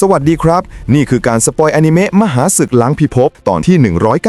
สวัสดีครับ นี่คือการสปอยอนิเมะมหาศึกล้างพิภพตอนที่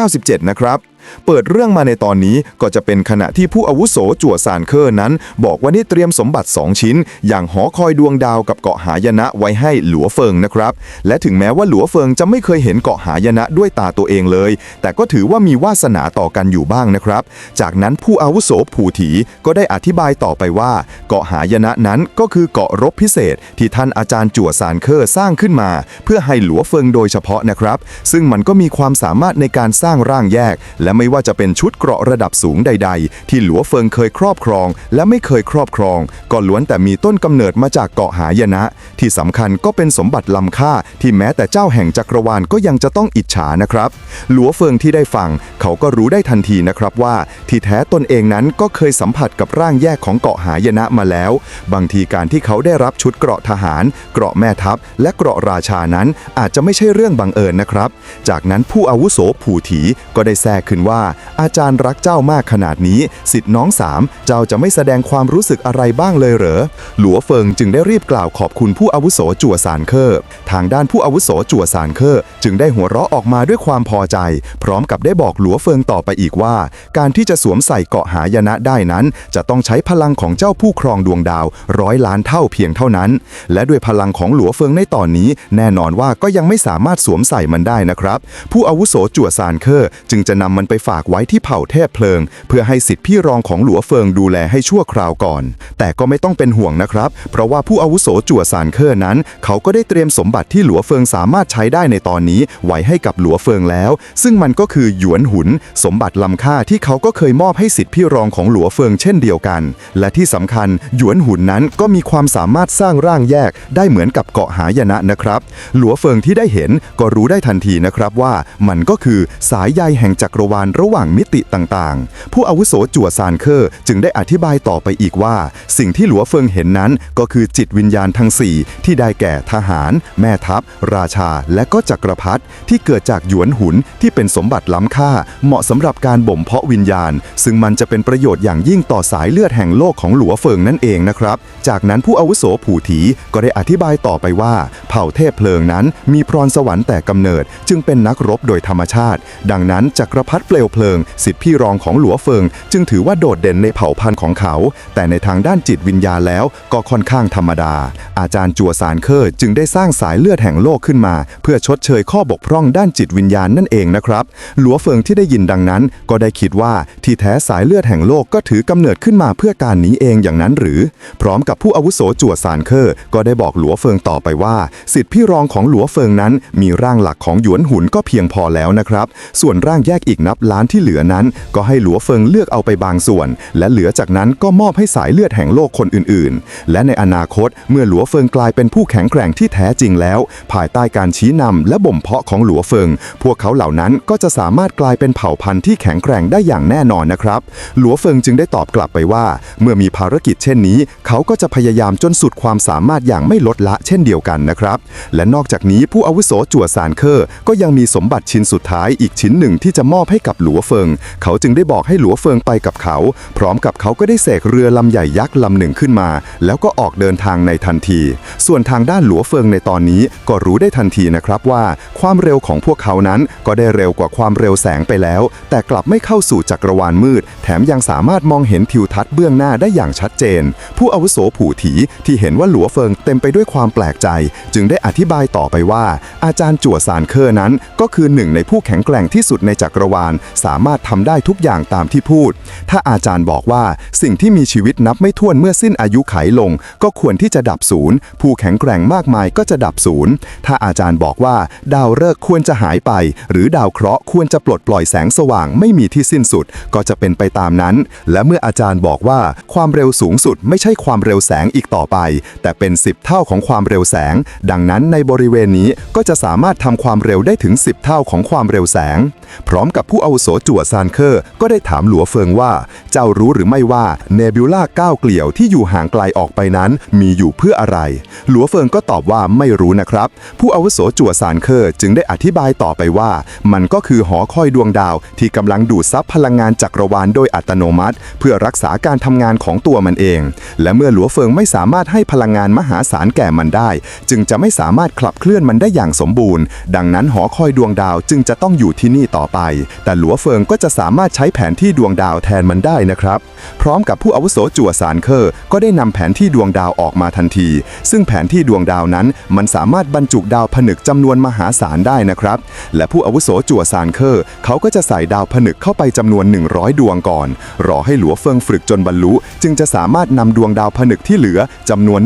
197 นะครับ เปิดเรื่องมาในตอนนี้ก็จะเป็นขณะที่ผู้อาวุโสจั่วซานเคอร์นั้น บอกว่าได้เตรียมสมบัติ 2 ชิ้น อย่างหอคอยดวงดาวกับเกาะหายนะไว้ให้หลัวเฟิงนะครับ และถึงแม้ว่าหลัวเฟิงจะไม่เคยเห็นเกาะหายนะด้วยตาตัวเองเลย แต่ก็ถือว่ามีวาสนาต่อกันอยู่บ้างนะครับ จากนั้นผู้อาวุโสผูถีก็ได้อธิบายต่อไปว่า เกาะหายนะนั้นก็คือเกาะรบพิเศษ ที่ท่านอาจารย์จั่วซานเคอร์สร้างขึ้นมา เพื่อให้หลัวเฟิงโดยเฉพาะนะครับ ซึ่งมันก็มีความสามารถในการสร้างร่างแยก และไม่ว่าจะเป็นชุดเกราะระดับสูงใด ๆ ที่หลัวเฟิงเคยครอบครอง และไม่เคยครอบครอง ก็ล้วนแต่มีต้นกำเนิดมาจากเกาะหายนะ ที่สำคัญก็เป็นสมบัติล้ำค่า ที่แม้แต่เจ้าแห่งจักรวาลก็ยังจะต้องอิจฉานะครับ หลัวเฟิงที่ได้ฟัง เขาก็รู้ได้ทันทีนะครับว่า ที่แท้ตนเองนั้นก็เคยสัมผัสกับร่างแยกของเกาะหายนะมาแล้ว บางทีการที่เขาได้รับชุดเกราะทหาร เกราะแม่ทัพ และเกราะราชานั้นอาจจะไม่ใช่เรื่องบังเอิญนะครับ จากนั้นผู้อาวุโสผูถีก็ได้แทรกขึ้นว่า อาจารย์รักเจ้ามากขนาดนี้ สิทธิ์น้องสามเจ้าจะไม่แสดงความรู้สึกอะไรบ้างเลยเหรอ หลัวเฟิงจึงได้รีบกล่าวขอบคุณผู้อาวุโสจั่วซานเคอร์ทางด้านผู้อาวุโสจั่วซานเคอร์จึงได้หัวเราะออกมาด้วยความพอใจ พร้อมกับได้บอกหลัวเฟิงต่อไปอีกว่า การที่จะสวมใส่เกาะหายนะได้นั้น จะต้องใช้พลังของเจ้าผู้ครองดวงดาวร้อยล้านเท่าเพียงเท่านั้น และด้วยพลังของหลัวเฟิงในตอนนี้ แน่นอนว่าก็ยังไม่สามารถสวมใส่มันได้นะครับ ผู้อาวุโสจั่วซานเคอร์จึงจะนำมันไปฝากไว้ที่เผ่าเทพเพลิง เพื่อให้สิทธิพี่รองของหลัวเฟิงดูแลให้ชั่วคราวก่อน แต่ก็ไม่ต้องเป็นห่วงนะครับ เพราะว่าผู้อาวุโสจั่วซานเคอร์นั้น เขาก็ได้เตรียมสมบัติที่หลัวเฟิงสามารถใช้ได้ในตอนนี้ ไว้ให้กับหลัวเฟิงแล้ว ซึ่งมันก็คือหยวนหุน สมบัติล้ำค่าที่เขาก็เคยมอบให้สิทธิพี่รองของหลัวเฟิงเช่นเดียวกัน และที่สำคัญหยวนหุนนั้นก็มีความสามารถสร้างร่างแยก ได้เหมือนกับเกาะหายนะนะครับ หลัวเฟิงที่ได้เห็นก็รู้ได้ทันทีนะครับว่ามันก็คือสายใยแห่งจักรวาลระหว่างมิติต่างๆ ผู้อาวุโสจั่วซานเคอร์จึงได้อธิบายต่อไปอีกว่า สิ่งที่หลัวเฟิงเห็นนั้นก็คือจิตวิญญาณทั้ง 4 ที่ได้แก่ทหาร แม่ทัพ ราชา และก็จักรพรรดิที่เกิดจากหยวนหุนที่เป็นสมบัติล้ำค่า เหมาะสำหรับการบ่มเพาะวิญญาณ ซึ่งมันจะเป็นประโยชน์อย่างยิ่งต่อสายเลือดแห่งโลกของหลัวเฟิงนั่นเองนะครับจากนั้นผู้อาวุโสผูถีก็ได้อธิบายต่อไปว่า เผ่าเทพเพลิงนั้นมีพรสวรรค์แต่กำเนิด จึงเป็นนักรบโดยธรรมชาติ ดังนั้นจักรพรรดิเปลวเพลิง สิทธิพี่รองของหลัวเฟิง จึงถือว่าโดดเด่นในเผ่าพันธุ์ของเขา แต่ในทางด้านจิตวิญญาณแล้วก็ค่อนข้างธรรมดา อาจารย์จัวสารเคอร์จึงได้สร้างสายเลือดแห่งโลกขึ้นมา เพื่อชดเชยข้อบกพร่องด้านจิตวิญญาณนั่นเองนะครับ หลัวเฟิงที่ได้ยินดังนั้น ก็ได้คิดว่าที่แท้สายเลือดแห่งโลกก็ถือกำเนิดขึ้นมาเพื่อการนี้เองอย่างนั้นหรือ พร้อมกับผู้อาวุโสจัวสารเคอร์ก็ได้บอกหลัวเฟิงต่อไปว่า สิทธิพี่รองของหลัวเฟิงนั้น มีร่างหลักของหยวนหุนก็เพียงพอแล้วนะครับ ส่วนร่างแยกอีกนับล้านที่เหลือนั้น ก็ให้หลัวเฟิงเลือกเอาไปบางส่วน และเหลือจากนั้นก็มอบให้สายเลือดแห่งโลกคนอื่นๆ และในอนาคตเมื่อหลัวเฟิงกลายเป็นผู้แข็งแกร่งที่แท้จริงแล้ว ภายใต้การชี้นำและบ่มเพาะของหลัวเฟิง พวกเขาเหล่านั้นก็จะสามารถกลายเป็นเผ่าพันธุ์ที่แข็งแกร่งได้อย่างแน่นอนนะครับ หลัวเฟิงจึงได้ตอบกลับไปว่า เมื่อมีภารกิจเช่นนี้ เขาก็จะพยายามจนสุดความสามารถอย่างไม่ลดละเช่นเดียวกันนะครับ และนอกจากนี้ผู้อาวุโสจั่วซานเคอร์ก็ยังมีสมบัติชิ้นสุดท้ายอีกชิ้นหนึ่งที่จะมอบให้กับหลัวเฟิง เขาจึงได้บอกให้หลัวเฟิงไปกับเขา พร้อมกับเขาก็ได้เสกเรือลำใหญ่ยักษ์ลำหนึ่งขึ้นมา แล้วก็ออกเดินทางในทันที ส่วนทางด้านหลัวเฟิงในตอนนี้ก็รู้ได้ทันทีนะครับว่า ความเร็วของพวกเขานั้นก็ได้เร็วกว่าความเร็วแสงไปแล้ว แต่กลับไม่เข้าสู่จักรวาลมืด แถมยังสามารถมองเห็นทิวทัศน์เบื้องหน้าได้อย่างชัดเจน ผู้อาวุโสผู่ถีที่เห็นว่าหลัวเฟิงเต็มไปด้วยความแปลกใจ จึงได้อธิบายต่อไปว่า อาจารย์จั่วซานเคอร์นั้น ก็คือหนึ่งในผู้แข็งแกร่งที่สุดในจักรวาลสามารถทำได้ทุกอย่างตามที่พูด ถ้าอาจารย์บอกว่าสิ่งที่มีชีวิตนับไม่ถ้วนเมื่อสิ้นอายุไขลง ก็ควรที่จะดับศูนย์ ผู้แข็งแกร่งมากมายก็จะดับศูนย์ ถ้าอาจารย์บอกว่า ดาวฤกษ์ควรจะหายไป หรือดาวเคราะห์ควรจะปลดปล่อยแสงสว่างไม่มีที่สิ้นสุด ก็จะเป็นไปตามนั้น และเมื่ออาจารย์บอกว่า ความเร็วสูงสุดไม่ใช่ความเร็วแสงอีกต่อไป แต่เป็น 10 เท่าของความเร็วแสง ดังนั้นในบริเวณนี้ก็จะสามารถทำความเร็วได้ถึง 10 เท่าของความเร็วแสง พร้อมกับผู้อาวุโสจั่วซานเคอร์ก็ได้ถามหลัวเฟิงว่า เจ้ารู้หรือไม่ว่าเนบิวล่าก้าวเกลี่ยวที่อยู่ห่างไกลออกไปนั้น มีอยู่เพื่ออะไร หลัวเฟิงก็ตอบว่าไม่รู้นะครับ ผู้อาวุโสจั่วซานเคอร์จึงได้อธิบายต่อไปว่า มันก็คือหอคอยดวงดาว ที่กำลังดูดซับพลังงานจักรวาลโดยอัตโนมัติ เพื่อรักษาการทำงานของตัวมันเอง และเมื่อหลัวเฟิงไม่สามารถให้พลังงานมหาศาลแก่มันได้ จึงจะไม่สามารถขับเคลื่อนมันได้อย่างสมบูรณ์ ดังนั้นหอคอยดวงดาวจึงจะต้องอยู่ที่นี่ต่อไป แต่หลัวเฟิงก็จะสามารถใช้แผนที่ดวงดาวแทนมันได้นะครับ พร้อมกับผู้อาวุโสจั่วซานเคอร์ก็ได้นำแผนที่ดวงดาวออกมาทันที ซึ่งแผนที่ดวงดาวนั้นมันสามารถบรรจุดาวผนึกจำนวนมหาศาลได้นะครับ และผู้อาวุโสจั่วซานเคอร์เขาก็จะใส่ดาวผนึกเข้าไปจำนวน 100 ดวงก่อน รอให้หลัวเฟิงฝึกจนบรรลุ จึงจะสามารถนำดวงดาวผนึกที่เหลือจำนวน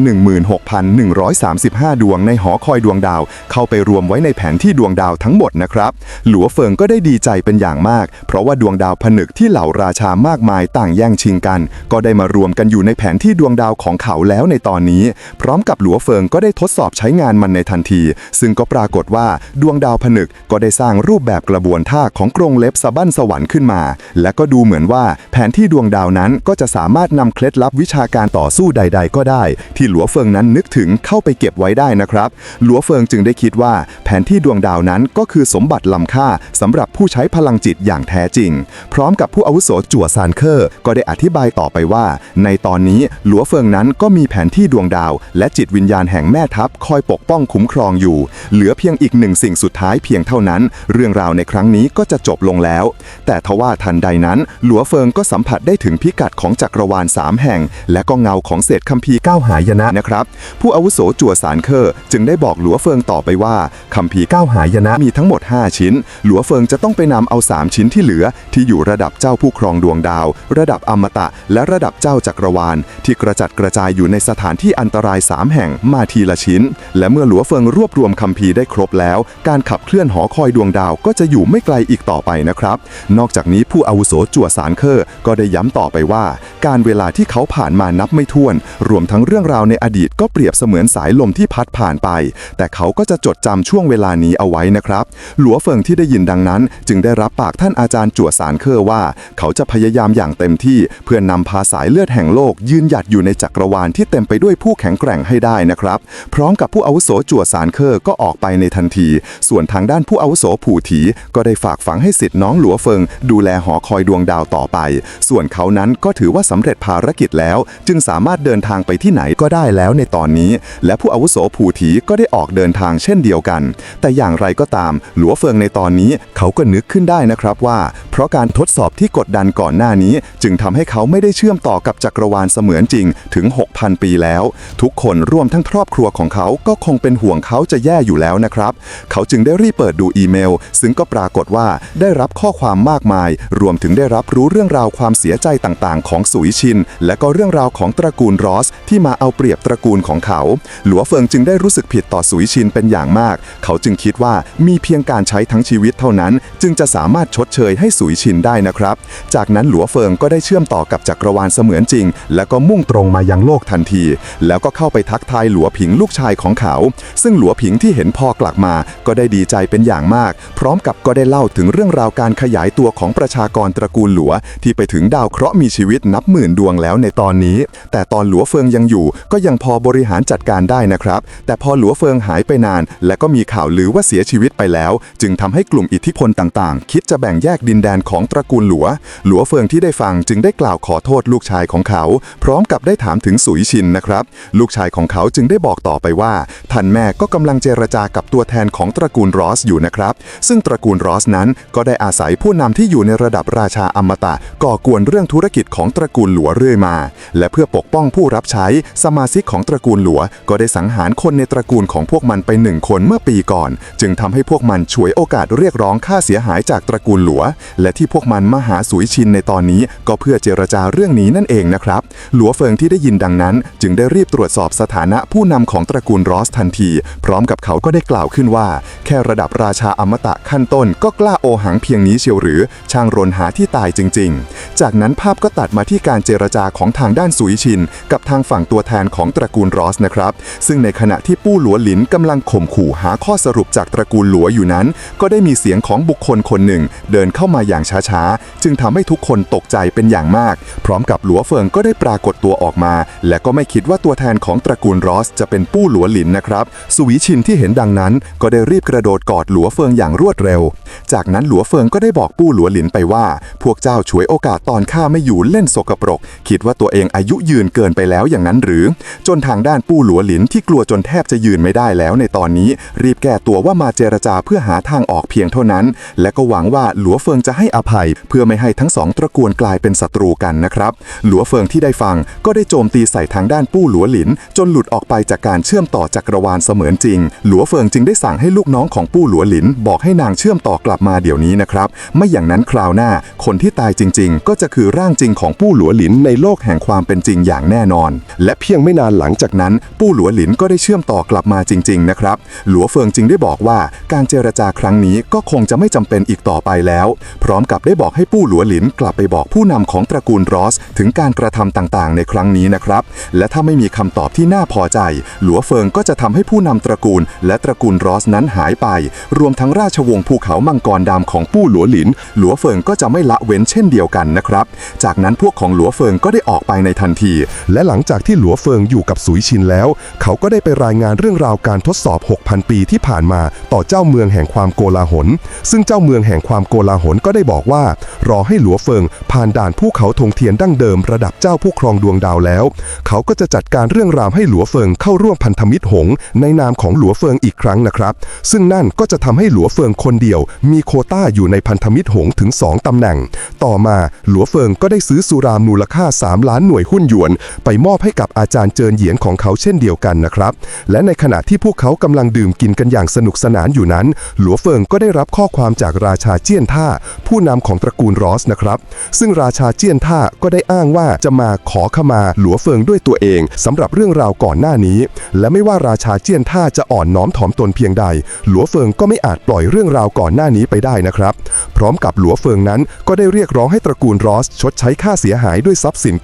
16,135 ดวงในหอคอยดวงดาว เข้าไปรวมไว้ในแผนที่ดวงดาวทั้งหมดนะครับ หลัวเฟิงก็ได้ดีใจเป็นอย่างมาก เพราะว่าดวงดาวผนึกที่เหล่าราชามากมายต่างแย่งชิงกัน ก็ได้มารวมกันอยู่ในแผนที่ดวงดาวของเขาแล้วในตอนนี้ พร้อมกับหลัวเฟิงก็ได้ทดสอบใช้งานมันในทันที ซึ่งก็ปรากฏว่าดวงดาวผนึกก็ได้สร้างรูปแบบกระบวนท่าของกรงเล็บสะบั้นสวรรค์ขึ้นมา และก็ดูเหมือนว่าแผนที่ดวงดาวนั้นก็จะสามารถนำเคล็ดลับวิชาการต่อสู้ใด ๆ ก็ได้ ที่หลัวเฟิงนั้นนึกถึงเข้าไปเก็บไว้ได้นะครับ หลัวเฟิงจึงได้คิดว่า แผนที่ดวงดาวนั้นก็คือสมบัติล้ำค่าสำหรับผู้ใช้พลังจิตจิตอย่างแท้จริง พร้อมกับผู้อาวุโสจั่วซานเคอร์ ก็ได้อธิบายต่อไปว่า ในตอนนี้หลัวเฟิงนั้นก็มีแผนที่ดวงดาว และจิตวิญญาณแห่งแม่ทัพคอยปกป้องคุ้มครองอยู่ เหลือเพียงอีกหนึ่งสิ่งสุดท้ายเพียงเท่านั้น เรื่องราวในครั้งนี้ก็จะจบลงแล้ว แต่ทว่าทันใดนั้น หลัวเฟิงก็สัมผัสได้ถึงพิกัดของจักรวาลสามแห่ง และก็เงาของเศษคัมภีร์ก้าวหายนะนะครับ ผู้อาวุโสจั่วสารเคอร์จึงได้บอกหลัวเฟิงต่อไปว่าคัมภีร์ก้าวหายนะมีทั้งหมด 5 ชิ้น หลัวเฟิงจะต้องไปนำเอา3ชิ้นที่เหลือที่อยู่ระดับเจ้าผู้ครองดวงดาว ระดับอมตะ และระดับเจ้าจักรวาล ที่กระจัดกระจายอยู่ในสถานที่อันตราย 3 แห่งมาทีละชิ้น และเมื่อหลัวเฟิงรวบรวมคัมภีร์ได้ครบแล้ว การขับเคลื่อนหอคอยดวงดาวก็จะอยู่ไม่ไกลอีกต่อไปนะครับ นอกจากนี้ผู้อาวุโสจั่วสารเคอร์ก็ได้ย้ำต่อไปว่า การเวลาที่เขาผ่านมานับไม่ถ้วน รวมทั้งเรื่องราวในอดีตก็เปรียบเสมือนสายลมที่พัดผ่านไป แต่เขาก็จะจดจำช่วงเวลานี้เอาไว้นะครับ หลัวเฟิงที่ได้ยินดังนั้น จึงได้รับปากท่านอาจารย์จั่วสารเคอร์ว่า เขาจะพยายามอย่างเต็มที่เพื่อนนำพาสายเลือดแห่งโลก ยืนหยัดอยู่ในจักรวาลที่เต็มไปด้วยผู้แข็งแกร่งให้ได้นะครับ พร้อมกับผู้อาวุโสจั่วสารเคอร์ก็ออกไปในทันที ส่วนทางด้านผู้อาวุโสผู่ถีก็ได้ฝากฝังให้สิทธิ์น้องหลัวเฟิง ดูแลหอคอยดวงดาวต่อไป ส่วนเขานั้นก็ถือว่าสำเร็จภารกิจแล้ว จึงสามารถเดินทางไปที่ไหนก็ได้แล้วในตอนนี้ และผู้อาวุโสผู่ถีก็ได้ออกเดินทางเช่นเดียวกัน แต่อย่างไรก็ตาม หลัวเฟิงในตอนนี้เขาก็นึกขึ้นได้นะครับว่า เพราะการทดสอบที่กดดันก่อนหน้านี้ จึงทำให้เขาไม่ได้เชื่อมต่อกับจักรวาลเสมือนจริงถึง 6,000 ปีแล้ว ทุกคนร่วมทั้งครอบครัวของเขาก็คงเป็นห่วงเขาจะแย่อยู่แล้วนะครับ เขาจึงได้รีบเปิดดูอีเมล ซึ่งก็ปรากฏว่าได้รับข้อความมากมาย รวมถึงได้รับรู้เรื่องราวความเสียใจต่างๆ ของสุยชิน และก็เรื่องราวของตระกูลรอส ที่มาเอาเปรียบตระกูลของเขา หลัวเฟิงจึงได้รู้สึกผิดต่อสุยชินเป็นอย่างมาก เขาจึงคิดว่ามีเพียงการใช้ทั้งชีวิตเท่านั้น จึงจะสามารถชดเชยให้สุยชินได้นะครับ จากนั้นหลัวเฟิงก็ได้เชื่อมต่อกับจักรวาลเสมือนจริง แล้วก็มุ่งตรงมายังโลกทันที แล้วก็เข้าไปทักทายหลัวผิงลูกชายของเขา ซึ่งหลัวผิงที่เห็นพ่อกลับมา ก็ได้ดีใจเป็นอย่างมาก พร้อมกับก็ได้เล่าถึงเรื่องราวการขยายตัวของประชากรตระกูลหลัว ที่ไปถึงดาวเคราะห์มีชีวิตนับหมื่นดวงแล้วในตอนนี้ แต่ตอนหลัวเฟิงยังอยู่ ก็ยังพอบริหารจัดการได้นะครับ แต่พอหลัวเฟิงหายไปนาน และก็มีข่าวลือว่าเสียชีวิตไปแล้ว จึงทำให้กลุ่มอิทธิพลต่างๆ คิดจะแบ่งแยกดินแดนของตระกูลหลัว หลัวเฟิงที่ได้ฟังจึงได้กล่าวขอโทษลูกชายของเขา พร้อมกับได้ถามถึงสุยชินนะครับ ลูกชายของเขาจึงได้บอกต่อไปว่าท่านแม่ก็กำลังเจรจากับตัวแทนของตระกูลรอสอยู่นะครับ ซึ่งตระกูลรอสนั้นก็ได้อาศัยผู้นำที่อยู่ในระดับราชาอมตะ ก่อกวนเรื่องธุรกิจของตระกูลหลัวเรื่อยมา และเพื่อปกป้องผู้รับใช้สมาชิกของตระกูลหลัว ก็ได้สังหารคนในตระกูลของพวกมันไปหนึ่งคนเมื่อปีก่อน จึงทำให้พวกมันฉวยโอกาสเรียกร้องค่าเสียหายจากตระกูลหลัว และที่พวกมันมาหาสุยชินในตอนนี้ ก็เพื่อเจรจาเรื่องนี้นั่นเองนะครับ หลัวเฟิงที่ได้ยินดังนั้น จึงได้รีบตรวจสอบสถานะผู้นำของตระกูลรอสทันที พร้อมกับเขาก็ได้กล่าวขึ้นว่าแค่ระดับราชาอมตะขั้นต้นก็กล้าโอหังเพียงนี้เชียวหรือ ช่างรนหาที่ตายจริง ๆ จากนั้นภาพก็ตัดมาที่การเจรจาของทางด้านสุยชิน กับทางฝั่งตัวแทนของตระกูลรอสนะครับ ซึ่งในขณะที่ปู้หลัวหลินกำลังข่มขู่หาข้อสรุปจากตระกูลหลัวอยู่นั้น ก็ได้มีเสียงของบุคคลคนหนึ่ง เดินเข้ามาอย่างช้าๆ จึงทำให้ทุกคนตกใจเป็นอย่างมาก พร้อมกับหลัวเฟิงก็ได้ปรากฏตัวออกมา และก็ไม่คิดว่าตัวแทนของตระกูลรอส จะเป็นปู้หลัวหลินนะครับสุวิชินที่เห็นดังนั้นก็ได้รีบกระโดดกอดหลัวเฟิงอย่างรวดเร็ว จากนั้นหลัวเฟิงก็ได้บอกปู้หลัวหลินไปว่า พวกเจ้าฉวยโอกาสตอนข้าไม่อยู่เล่นสกปรก คิดว่าตัวเองอายุยืนเกินไปแล้วอย่างนั้นหรือ จนทางด้านปู้หลัวหลินที่กลัวจนแทบจะยืนไม่ได้แล้วในตอนนี้ รีบแก้ตัวว่ามาเจรจาเพื่อหาทางออกเพียงเท่านั้น และก็หวังว่าหลัวเฟิงจะให้อภัย เพื่อไม่ให้ทั้งสองตระกูลกลายเป็นศัตรูกันนะครับ หลัวเฟิงที่ได้ฟังก็ได้โจมตีใส่ทางด้านปู้หลัวหลิน จนหลุดออกไปจากการเชื่อมต่อจักรวาลเสมือนจริง หลัวเฟิงจึงได้สั่งให้ลูกน้องของปู้หลัวหลินบอกให้นางเชื่อมต่อกลับมาเดี๋ยวนี้นะครับ ไม่อย่างนั้นคราวหน้า คนที่ตายจริง ๆ ก็จะคือร่างจริงของปู้หลัวหลินในโลกแห่งความเป็นจริงอย่างแน่นอน และเพียงไม่นานหลังจากนั้น ปู้หลัวหลินก็ได้เชื่อมต่อกลับมาจริง ๆ นะครับ หลัวเฟิงจึงได้บอกว่าการเจรจาครั้งนี้ก็คงจะไม่จำเป็นอีกต่อไปแล้ว พร้อมกับได้บอกให้ปู้หลัวหลินกลับไปบอกผู้นำของตระกูลรอส ถึงการกระทำต่างๆ ในครั้งนี้นะครับ และถ้าไม่มีคำตอบที่น่าพอใจ หลัวเฟิงก็จะทำให้ผู้นำตระกูล และตระกูลรอสนั้นหายไป รวมทั้งราชวงศ์ภูเขามังกรดำของปู้หลัวหลิน หลัวเฟิงก็จะไม่ละเว้นเช่นเดียวกันนะครับ จากนั้นพวกของหลัวเฟิงก็ได้ออกไปในทันที และหลังจากที่หลัวเฟิงอยู่กับสุยชินแล้ว เขาก็ได้ไปรายงานเรื่องราวการทดสอบ 6,000 ปีที่ผ่านมาต่อเจ้าเมืองแห่งความโกลาหล ซึ่งเจ้าเมืองแห่งความโกลาหลก็ได้บอกว่า รอให้หลัวเฟิงผ่านด่านภูเขาธงเทียนดั้งเดิมระดับเจ้าผู้ครองดวงดาวแล้ว เขาก็จะจัดการเรื่องราวให้หลัวเฟิงเข้าร่วมพันธมิตรหงในนามของหลัวเฟิงอีกครั้งนะครับ ซึ่งนั่นก็จะทำให้หลัวเฟิงคนเดียว มีโคต้าอยู่ในพันธมิตรหงถึง 2ตำแหน่ง ต่อมาหลัวเฟิงก็ได้ซื้อสุรามูลค่า 3 ล้านหน่วยหุ้นหยวน ไปมอบให้กับอาจารย์เจินเหยียนของเขาเช่นเดียวกันนะครับ และในขณะที่พวกเขากำลังดื่มกินกันอย่างสนุกสนานอยู่นั้น หลัวเฟิงก็ได้รับข้อความจากราชาเจี้ยนท่า ผู้นำของตระกูลรอสนะครับ ซึ่งราชาเจี้ยนท่าก็ได้อ้างว่าจะมาขอขมาหลัวเฟิงด้วยตัวเองสำหรับเรื่องราวก่อนหน้านี้ และไม่ว่าราชาเจี้ยนท่าจะอ่อนน้อมถ่อมตนเพียงใดหลัวเฟิงก็ไม่อาจปล่อยเรื่องราวก่อนหน้านี้ไปได้นะครับ พร้อมกับหลัวเฟิงนั้นก็ได้เรียกร้องให้ตระกูลรอส ชดใช้ค่าเสียหายด้วยทรัพย์สิน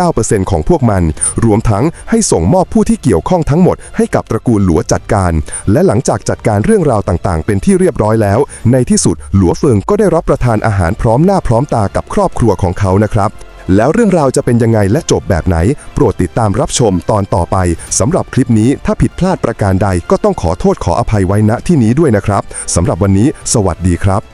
99%ของพวกมัน รวมทั้งให้ส่งมอบผู้ที่เกี่ยวข้องทั้งหมดให้กับตระกูลหลัวจัดการ และหลังจากจัดการเรื่องราวต่างๆ เป็นที่เรียบร้อยแล้ว ในที่สุดหลัวเฟิงก็ได้รับประทานอาหารพร้อมหน้าพร้อมตากับครอบครัวของเขานะครับ แล้วเรื่องราวจะเป็นยังไงและจบแบบไหน โปรดติดตามรับชมตอนต่อไปสำหรับคลิปนี้ถ้าผิดพลาดประการใดก็ต้องขอโทษขออภัยไว้ณที่นี้ด้วยนะครับสำหรับวันนี้ สวัสดีครับ